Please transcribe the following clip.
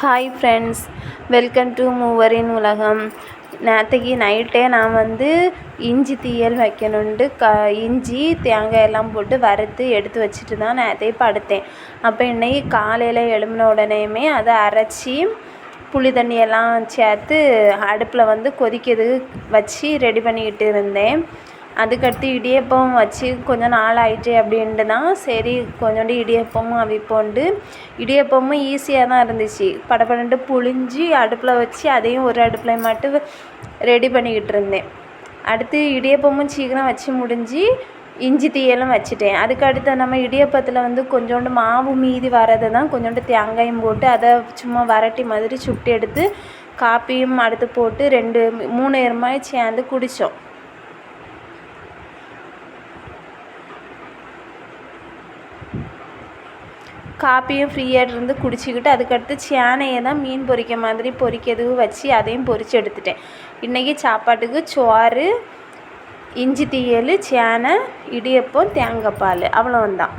Hi friends welcome to மூவரின் உலகம். நேற்றுக்கு நைட்டே நான் வந்து இஞ்சி தீயல் வைக்கணுன்ட்டு க இஞ்சி தேங்காய் எல்லாம் போட்டு வறுத்து எடுத்து வச்சுட்டு தான் நேற்றே படுத்தேன். அப்போ இன்றைக்கி காலையில் எழும்பின உடனேயுமே அதை அரைச்சி புளி தண்ணியெல்லாம் சேர்த்து அடுப்பில் வந்து கொதிக்கிறதுக்கு வச்சு ரெடி பண்ணிக்கிட்டு இருந்தேன். அதுக்கடுத்து இடியப்பம் வச்சு கொஞ்சம் நாள் ஆயிட்டு அப்படின்ட்டு தான். சரி கொஞ்சோண்டு இடியப்பமும் அவிப்போண்டு. இடியப்பமும் ஈஸியாக தான் இருந்துச்சு. படபடன்ட்டு புழிஞ்சு அடுப்பில் வச்சு அதையும் ஒரு அடுப்பில் மட்டும் ரெடி பண்ணிக்கிட்டு இருந்தேன். அடுத்து இடியப்பமும் சீக்கிரம் வச்சு முடிஞ்சு இஞ்சி தீயலும் வச்சுட்டேன். அதுக்கு அடுத்து நம்ம இடியப்பத்தில் வந்து கொஞ்சோண்டு மாவு மீதி வரதை தான் கொஞ்சோண்டு தேங்காயும் போட்டு அதை சும்மா வரட்டி மாதிரி சுட்டு எடுத்து காப்பியும் அடுத்து போட்டு ரெண்டு மூணு இரமாய் சேர்ந்து குடித்தோம் காப்பியும் ஃப்ரீயாக இருந்து குடிச்சிக்கிட்டு அதுக்கடுத்து சேனையை தான் மீன் பொரிக்க மாதிரி பொரிக்கிறதுக்கு வச்சு அதையும் பொரித்து எடுத்துட்டேன். இன்றைக்கி சாப்பாட்டுக்கு சோறு இஞ்சி தீயல் சேனை இடியப்பம் தேங்காய் பால் அவ்வளோந்தான்